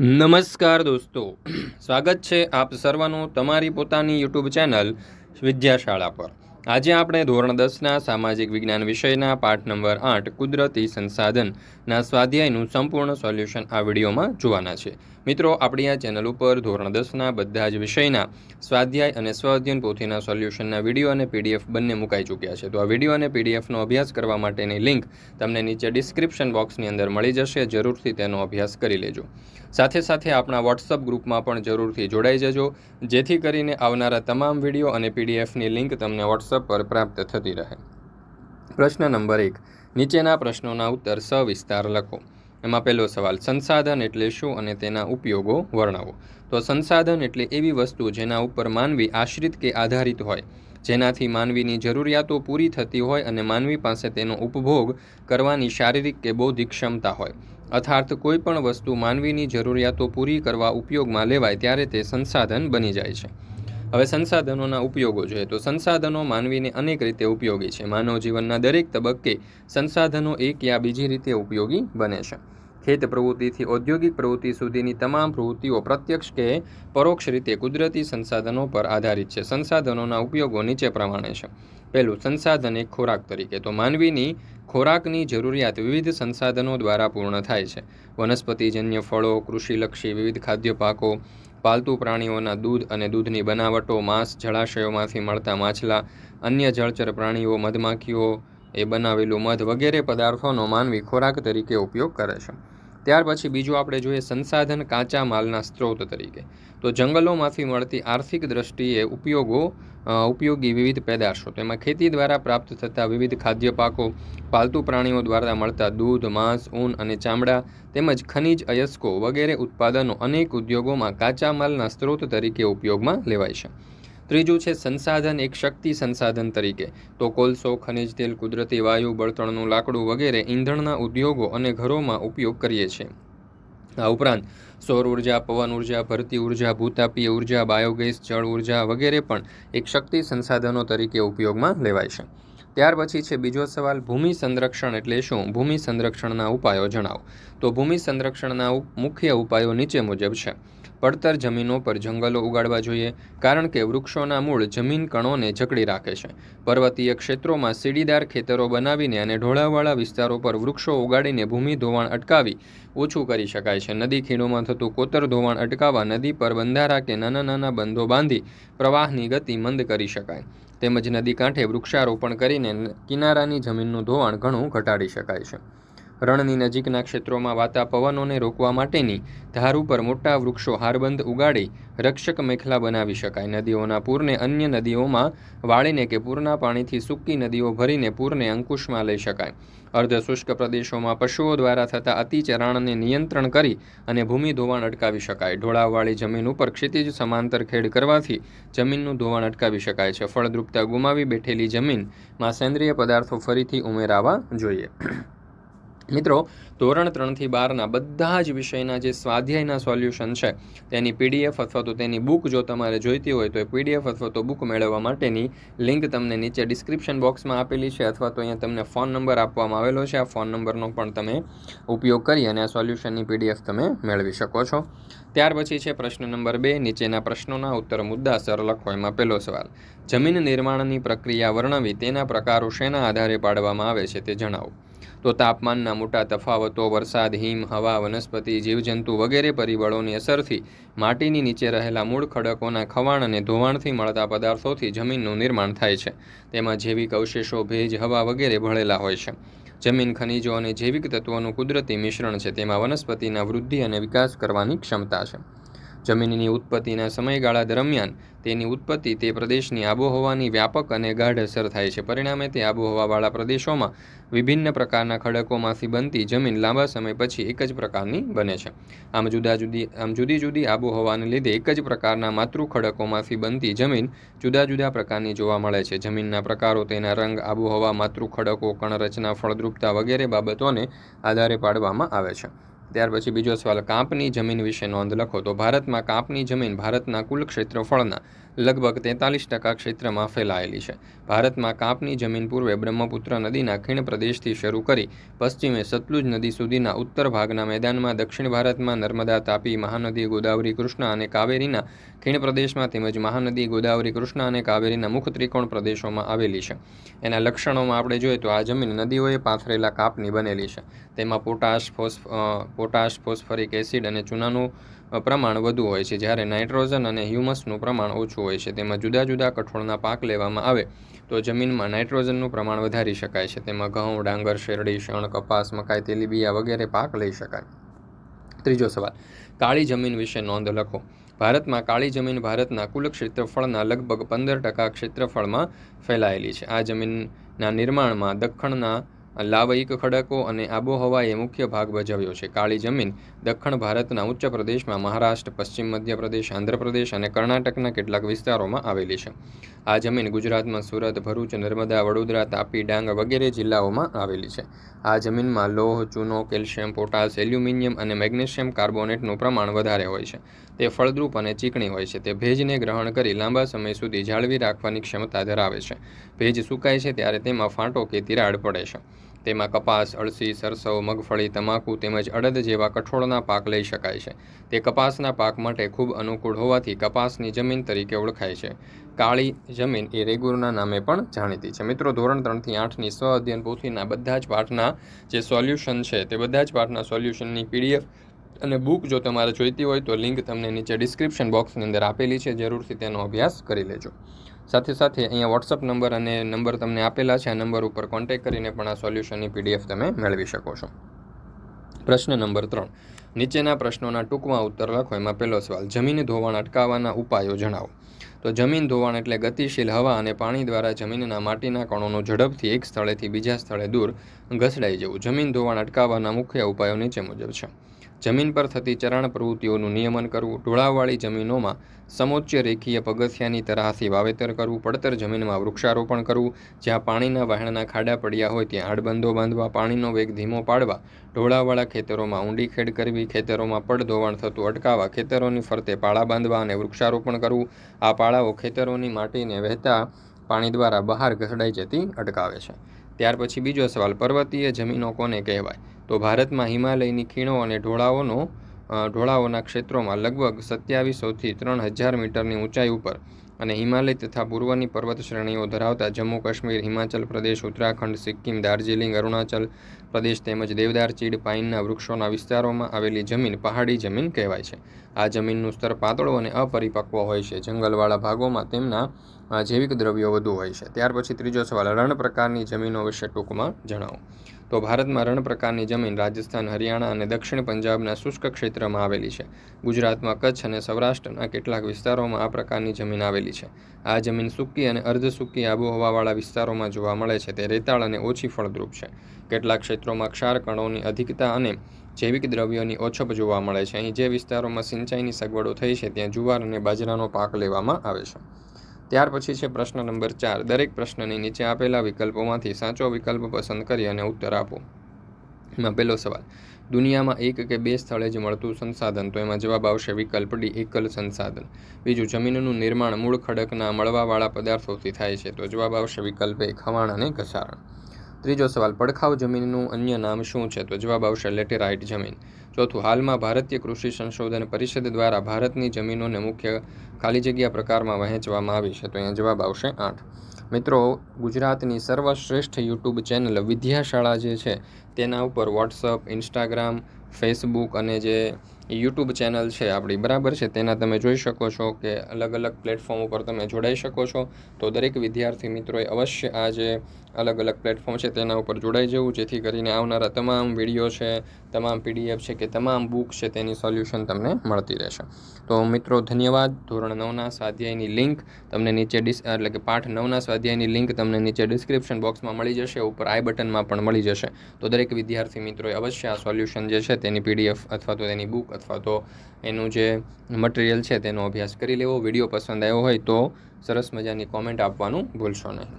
નમસ્કાર દોસ્તો. સ્વાગત છે આપ સર્વનું તમારી પોતાની યુટ્યુબ ચેનલ વિદ્યાશાળા પર. આજે આપણે ધોરણ દસના સામાજિક વિજ્ઞાન વિષયના પાઠ નંબર આઠ, કુદરતી સંસાધનના સ્વાધ્યાયનું સંપૂર્ણ સોલ્યુશન આ વિડીયોમાં જોવાના છે. મિત્રો, આપણી આ ચેનલ ઉપર ધોરણ દસના બધા જ વિષયના સ્વાધ્યાય અને સ્વાધ્યન પોથીના સોલ્યુશનના વીડિયો અને પીડીએફ બંને મુકાઈ ચૂક્યા છે. તો આ વીડિયો અને પીડીએફનો અભ્યાસ કરવા માટેની લિંક તમને નીચે ડિસ્ક્રિપ્શન બોક્સની અંદર મળી જશે. જરૂરથી તેનો અભ્યાસ કરી લેજો. સાથે સાથે આપણા વોટ્સઅપ ગ્રુપમાં પણ જરૂરથી જોડાઈ જજો. જેથી કરીને આવનારા તમામ વીડિયો અને પીડીએફની લિંક તમને વોટ્સઅપ પર પ્રાપ્ત થતી રહે. પ્રશ્ન નંબર એક. નીચેના પ્રશ્નોના ઉત્તર સવિસ્તાર લખો. એમાં પહેલો સવાલ, સંસાધન એટલે શું અને તેના ઉપયોગો વર્ણવો. તો સંસાધન એટલે એવી વસ્તુ જેના ઉપર માનવી આશ્રિત કે આધારિત હોય. જેનાથી માનવીની જરૂરિયાતો પૂરી થતી હોય અને માનવી પાસે તેનો ઉપભોગ કરવાની શારીરિક કે બૌદ્ધિક ક્ષમતા હોય. અર્થાર્થ કોઈ પણ વસ્તુ માનવીની જરૂરિયાતો પૂરી કરવા ઉપયોગમાં લેવાય ત્યારે તે સંસાધન બની જાય છે. હવે સંસાધનોના ઉપયોગો જોઈએ તો સંસાધનો માનવીને અનેક રીતે ઉપયોગી છે. માનવ જીવનના દરેક તબક્કે સંસાધનો એક યા બીજી રીતે ઉપયોગી બને છે. ખેત પ્રવૃત્તિથી ઔદ્યોગિક પ્રવૃત્તિ સુધીની તમામ પ્રવૃત્તિઓ પ્રત્યક્ષ કે પરોક્ષ રીતે કુદરતી સંસાધનો પર આધારિત છે. સંસાધનોના ઉપયોગો નીચે પ્રમાણે છે. પહેલું, સંસાધન એક ખોરાક તરીકે. તો માનવીની ખોરાકની જરૂરિયાત વિવિધ સંસાધનો દ્વારા પૂર્ણ થાય છે. વનસ્પતિજન્ય ફળો, કૃષિલક્ષી વિવિધ ખાદ્ય પાકો પાલતુ પ્રાણીઓના દૂધ અને દૂધની બનાવટો, માંસ, જળાશયોમાંથી મળતા માછલા, અન્ય જળચર પ્રાણીઓ, મધમાખીઓ એ બનાવેલું મધ વગેરે પદાર્થોનો માનવી ખોરાક તરીકે ઉપયોગ કરે છે. ત્યાર પછી બીજું આપણે જોઈએ સંસાધન કાચા માલના સ્ત્રોત તરીકે. તો જંગલોમાંથી મળતી આર્થિક દ્રષ્ટિએ ઉપયોગો ઉપયોગી વિવિધ પેદાશો. તેમાં ખેતી દ્વારા પ્રાપ્ત થતા વિવિધ ખાદ્ય પાકો, પાલતુ પ્રાણીઓ દ્વારા મળતા દૂધ, માંસ, ઊન અને ચામડા તેમજ ખનિજ, અયસ્કો વગેરે ઉત્પાદનો અનેક ઉદ્યોગોમાં કાચા માલના સ્ત્રોત તરીકે ઉપયોગમાં લેવાય છે. ત્રીજું છે સંસાધન એક શક્તિ સંસાધન તરીકે. તો કોલસો, ખનિજ તેલ, કુદરતી વાયુ, બળતણનું લાકડું વગેરે ઈંધણના ઉદ્યોગો અને ઘરોમાં ઉપયોગ કરીએ છીએ. આ ઉપરાંત સૌર ઊર્જા, પવન ઊર્જા, ભરતી ઊર્જા, ભૂતાપીય ઊર્જા, બાયોગેસ, જળ ઊર્જા વગેરે પણ એક શક્તિ સંસાધનો તરીકે ઉપયોગમાં લેવાય છે. ત્યાર પછી છે બીજો સવાલ, ભૂમિ સંરક્ષણ એટલે શું? ભૂમિ સંરક્ષણના ઉપાયો જણાવો. તો ભૂમિ સંરક્ષણના મુખ્ય ઉપાયો નીચે મુજબ છે. પડતર જમીનો પર જંગલો ઉગાડવા જોઈએ, કારણ કે વૃક્ષોના મૂળ જમીન કણોને જકડી રાખે છે. પર્વતીય ક્ષેત્રોમાં સીડીદાર ખેતરો બનાવીને અને ઢોળાવાળા વિસ્તારો પર વૃક્ષો ઉગાડીને ભૂમિ ધોવાણ અટકાવી ઓછું કરી શકાય છે. નદી ખીણોમાં થતું કોતર ધોવાણ અટકાવવા નદી પર બંધારા કે નાના નાના બંધો બાંધી પ્રવાહની ગતિ મંદ કરી શકાય. તેમજ નદી કાંઠે વૃક્ષારોપણ કરીને કિનારાની જમીનનું ધોવાણ ઘણું ઘટાડી શકાય છે. રણની નજીકના ક્ષેત્રોમાં વાતા પવનોને રોકવા માટેની ધાર ઉપર મોટા વૃક્ષો હારબંધ ઉગાડી રક્ષક મેખલા બનાવી શકાય. નદીઓના પૂરને અન્ય નદીઓમાં વાળીને કે પૂરના પાણીથી સૂકી નદીઓ ભરીને પૂરને અંકુશમાં લઈ શકાય. અર્ધ શુષ્ક પ્રદેશોમાં પશુઓ દ્વારા થતા અતિચરાણને નિયંત્રણ કરી અને ભૂમિ ધોવાણ અટકાવી શકાય. ઢોળાવવાળી જમીન ઉપર ક્ષિતિજ સમાંતર ખેડ કરવાથી જમીનનું ધોવાણ અટકાવી શકાય છે. ફળદ્રુપતા ગુમાવી બેઠેલી જમીનમાં સેન્દ્રિય પદાર્થો ફરીથી ઉમેરાવા જોઈએ. મિત્રો, ધોરણ ત્રણથી બારના બધા જ વિષયના જે સ્વાધ્યાયના સોલ્યુશન છે, તેની પીડીએફ અથવા તો તેની બુક જો તમારે જોઈતી હોય તો એ પીડીએફ અથવા તો બુક મેળવવા માટેની લિંક તમને નીચે ડિસ્ક્રિપ્શન બોક્સમાં આપેલી છે અથવા તો અહીંયા તમને ફોન નંબર આપવામાં આવેલો છે. આ ફોન નંબરનો પણ તમે ઉપયોગ કરી અને આ સોલ્યુશનની પીડીએફ તમે મેળવી શકો છો. ત્યાર પછી છે પ્રશ્ન નંબર બે, નીચેના પ્રશ્નોના ઉત્તર મુદ્દા સર એમાં પહેલો સવાલ. જમીન નિર્માણની પ્રક્રિયા વર્ણવી તેના પ્રકારો શેના આધારે પાડવામાં આવે છે તે જણાવો. તો તાપમાનના મોટા તફાવતો, વરસાદ, હિમ, હવા, વનસ્પતિ, જીવજંતુ વગેરે પરિબળોની અસરથી માટીની નીચે રહેલા મૂળ ખડકોના ખવાણ અને ધોવાણથી મળતા પદાર્થોથી જમીનનું નિર્માણ થાય છે. તેમાં જૈવિક અવશેષો, ભેજ, હવા વગેરે ભળેલા હોય છે. જમીન, ખનિજો અને જૈવિક તત્વોનું કુદરતી મિશ્રણ છે. તેમાં વનસ્પતિના વૃદ્ધિ અને વિકાસ કરવાની ક્ષમતા છે. જમીનની ઉત્પત્તિના સમયગાળા દરમિયાન તેની ઉત્પત્તિ તે પ્રદેશની આબોહવાની વ્યાપક અને ગાઢ અસર થાય છે. પરિણામે તે આબોહવાવાળા પ્રદેશોમાં વિભિન્ન પ્રકારના ખડકોમાંથી બનતી જમીન લાંબા સમય પછી એક જ પ્રકારની બને છે. આમ જુદા જુદી, આમ જુદી જુદી આબોહવાને લીધે એક જ પ્રકારના માતૃ ખડકોમાંથી બનતી જમીન જુદા જુદા પ્રકારની જોવા મળે છે. જમીનના પ્રકારો, તેના રંગ, આબોહવા માતૃ ખડકો કણરચના, ફળદ્રુપતા વગેરે બાબતોને આધારે પાડવામાં આવે છે. ત્યાર પછી બીજો સવાલ, કાંપની જમીન વિશે નોંધ લખો તો ભારતમાં કાંપની જમીન ભારતના કુલ ક્ષેત્રફળના લગભગ તેતાલીસ ટકા ક્ષેત્રમાં ફેલાયેલી છે. ભારતમાં કાપની જમીન પૂર્વે બ્રહ્મપુત્ર નદીના ખીણ પ્રદેશથી શરૂ કરી પશ્ચિમે સતલુજ નદી સુધીના ઉત્તર ભાગના મેદાનમાં દક્ષિણ ભારતમાં નર્મદા, તાપી, મહાનદી, ગોદાવરી, કૃષ્ણા અને કાવેરીના ખીણ પ્રદેશમાં તેમજ મહાનદી, ગોદાવરી, કૃષ્ણા અને કાવેરીના મુખ ત્રિકોણ પ્રદેશોમાં આવેલી છે. એના લક્ષણોમાં આપણે જોઈએ તો આ જમીન નદીઓએ પાથરેલા કાપની બનેલી છે. તેમાં પોટાશ, ફોસ્ફ પોટાશ, ફોસ્ફરિક એસિડ અને ચૂનાનું પ્રમાણ વધુ હોય છે. જ્યારે નાઇટ્રોજન અને હ્યુમસનું પ્રમાણ ઓછું હોય છે, તેમાં જુદા જુદા કઠોળના પાક લેવામાં આવે, તો જમીનમાં નાઇટ્રોજનનું પ્રમાણ વધારી શકાય છે. તેમાં ઘઉં, ડાંગર, શેરડી, શણ, કપાસ, મકાઈ, તેલીબિયા વગેરે પાક લઈ શકાય. ત્રીજો સવાલ, કાળી જમીન વિશે નોંધ લખો. ભારતમાં કાળી જમીન ભારતના કુલ ક્ષેત્રફળના લગભગ પંદર ટકા ક્ષેત્રફળમાં ફેલાયેલી છે. આ જમીનના નિર્માણમાં દખ્ખણના લાવયિક ખડકો અને આબોહવાએ મુખ્ય ભાગ ભજવ્યો છે. કાળી જમીન દક્ષિણ ભારતના ઉચ્ચ પ્રદેશમાં મહારાષ્ટ્ર, પશ્ચિમ મધ્યપ્રદેશ, આંધ્રપ્રદેશ અને કર્ણાટકના કેટલાક વિસ્તારોમાં આવેલી છે. આ જમીન ગુજરાતમાં સુરત, ભરૂચ, નર્મદા, વડોદરા, તાપી, ડાંગ વગેરે જિલ્લાઓમાં આવેલી છે. આ જમીનમાં લોહ, ચૂનો, કેલ્શિયમ, પોટાશ, એલ્યુમિનિયમ અને મેગ્નેશિયમ કાર્બોનેટનું પ્રમાણ વધારે હોય છે. તે ફળદ્રુપ અને ચીકણી હોય છે. તે ભેજને ગ્રહણ કરી લાંબા સમય સુધી જાળવી રાખવાની ક્ષમતા ધરાવે છે. ભેજ સુકાય છે ત્યારે તેમાં ફાંટો કે તિરાડ પડે છે. તેમાં કપાસ, અળસી, સરસવ, મગફળી, તમાકુ તેમજ અડદ જેવા કઠોળના પાક લઈ શકાય છે. તે કપાસના પાક માટે ખૂબ અનુકૂળ હોવાથી કપાસની જમીન તરીકે ઓળખાય છે. કાળી જમીન એ રેગુરના નામે પણ જાણીતી છે. મિત્રો, ધોરણ ત્રણથી આઠની સ્વ અધ્યયન પોથીના બધા જ પાઠના જે સોલ્યુશન છે તે બધા જ પાઠના સોલ્યુશનની પીડીએફ અને બુક જો તમારે જોઈતી હોય તો લિંક તમને નીચે ડિસ્ક્રિપ્શન બોક્સની અંદર આપેલી છે. જરૂરથી તેનો અભ્યાસ કરી લેજો. સાથે સાથે અહીંયા વોટ્સઅપ નંબર અને નંબર તમને આપેલા છે. આ નંબર ઉપર કોન્ટેક કરીને પણ આ સોલ્યુશનની પીડીએફ તમે મેળવી શકો છો. પ્રશ્ન નંબર ત્રણ. નીચેના પ્રશ્નોના ટૂંકમાં ઉત્તર લખો. એમાં પહેલો સવાલ, જમીન ધોવાણ અટકાવવાના ઉપાયો જણાવો. તો જમીન ધોવાણ એટલે ગતિશીલ હવા અને પાણી દ્વારા જમીનના માટીના કણોનો ઝડપથી એક સ્થળેથી બીજા સ્થળે દૂર ઘસડાઈ જવું. જમીન ધોવાણ અટકાવવાના મુખ્ય ઉપાયો નીચે મુજબ છે. જમીન પર થતી ચરાણ પ્રવૃત્તિઓનું નિયમન કરવું. ઢોળાવવાળી જમીનોમાં સમોચ્ચ રેખીય પગથિયાની તરાહથી વાવેતર કરવું. પડતર જમીનમાં વૃક્ષારોપણ કરવું. જ્યાં પાણીના વહેણના ખાડા પડ્યા હોય ત્યાં આડબંધો બાંધવા, પાણીનો વેગ ધીમો પાડવા. ઢોળાવાળા ખેતરોમાં ઊંડી ખેડ કરવી. ખેતરોમાં પડ ધોવાણ થતું અટકાવવા. ખેતરોની ફરતે પાળા બાંધવા અને વૃક્ષારોપણ કરવું. આ પાળાઓ ખેતરોની માટીને વહેતા પાણી દ્વારા બહાર ઘસડાઈ જતી અટકાવે છે. ત્યાર પછી બીજો સવાલ, પર્વતીય જમીનો કોને કહેવાય? તો ભારતમાં હિમાલયની ખીણો અને ઢોળાઓના ઢોળાવોના ક્ષેત્રોમાં લગભગ સત્યાવીસોથી ત્રણ હજાર મીટરની ઊંચાઈ ઉપર અને હિમાલય તથા પૂર્વની પર્વત શ્રેણીઓ ધરાવતા જમ્મુ કાશ્મીર, હિમાચલ પ્રદેશ, ઉત્તરાખંડ, સિક્કિમ, દાર્જિલિંગ, અરુણાચલ પ્રદેશ તેમજ દેવદાર, ચીડ, પાઇનના વૃક્ષોના વિસ્તારોમાં આવેલી જમીન પહાડી જમીન કહેવાય છે. આ જમીનનું સ્તર પાતળું અને અપરિપક્વ હોય છે. જંગલવાળા ભાગોમાં તેમના જૈવિક દ્રવ્યો વધુ હોય છે. ત્યાર પછી ત્રીજો સવાલ રણ પ્રકારની જમીનો વિશે ટૂંકમાં જણાવો. તો ભારતમાં રણ પ્રકારની જમીન રાજસ્થાન, હરિયાણા અને દક્ષિણ પંજાબના શુષ્ક ક્ષેત્રમાં આવેલી છે. ગુજરાતમાં કચ્છ અને સૌરાષ્ટ્રના કેટલાક વિસ્તારોમાં આ પ્રકારની જમીન આવેલી છે. આ જમીન સૂકી અને અર્ધ સૂકી આબોહવાવાળા વિસ્તારોમાં જોવા મળે છે. તે રેતાળ અને ઓછી ફળદ્રુપ છે. કેટલાક ક્ષેત્રોમાં ક્ષાર કણોની અધિકતા અને જૈવિક દ્રવ્યોની ઓછપ જોવા મળે છે. અહીં જે વિસ્તારોમાં સિંચાઈની સગવડો થઈ છે, ત્યાં જુવાર અને બાજરાનો પાક લેવામાં આવે છે. ત્યાર પછી છે પ્રશ્ન નંબર ચાર. દરેક પ્રશ્નની નીચે આપેલા વિકલ્પોમાંથી સાચો વિકલ્પ પસંદ કરી અને ઉત્તર આપો. એમાં પહેલો સવાલ, દુનિયામાં એક કે બે સ્થળે જ મળતું સંસાધન? તો એમાં જવાબ આવશે વિકલ્પ ડી, એકલ સંસાધન. બીજું, જમીનનું નિર્માણ મૂળ ખડકના મળવાવાળા પદાર્થોથી થાય છે. તો જવાબ આવશે વિકલ્પ એ, ખવાણ અને ઘસારણ. ત્રીજો સવાલ, પડખાવ જમીનનું અન્ય નામ શું છે? તો જવાબ આવશે લેટેરાઇટ જમીન. ચોથું, હાલમાં ભારતીય કૃષિ સંશોધન પરિષદ દ્વારા ભારતની જમીનોને મુખ્ય ખાલી જગ્યા પ્રકારમાં વહેંચવામાં આવી છે. તો અહીંયા જવાબ આવશે આઠ. મિત્રો, ગુજરાતની સર્વશ્રેષ્ઠ યુટ્યુબ ચેનલ વિદ્યાશાળા જે છે, તેના ઉપર વોટ્સઅપ, ઇન્સ્ટાગ્રામ, ફેસબુક અને જે યુટ્યુબ ચેનલ છે આપણી, બરાબર છે? તેના તમે જોઈ શકો છો કે અલગ અલગ પ્લેટફોર્મ ઉપર તમે જોડાઈ શકો છો. તો દરેક વિદ્યાર્થી મિત્રોએ અવશ્ય આ જે અલગ અલગ પ્લેટફોર્મ છે તેના ઉપર જોડાઈ જવું, જેથી કરીને આવનારા તમામ વીડિયો છે, તમામ પીડીએફ છે કે તમામ બુક છે તેની સોલ્યુશન તમને મળતી રહેશે. તો મિત્રો, ધન્યવાદ. ધોરણ નવના સ્વાધ્યાયની લિંક તમને નીચે ડિસ, એટલે કે પાઠ નવના સ્વાધ્યાયની લિંક તમને નીચે ડિસ્ક્રિપ્શન બોક્સમાં મળી જશે, ઉપર આઈ બટનમાં પણ મળી જશે. તો દરેક વિદ્યાર્થી મિત્રોએ અવશ્ય આ સોલ્યુશન જે છે તેની પીડીએફ અથવા તો તેની બુક અથવા તો એનું જે મટીરિયલ છે તેનો અભ્યાસ કરી લેવો. વીડિયો પસંદ આવ્યો હોય તો સરસ મજાની કોમેન્ટ આપવાનું ભૂલશો નહીં.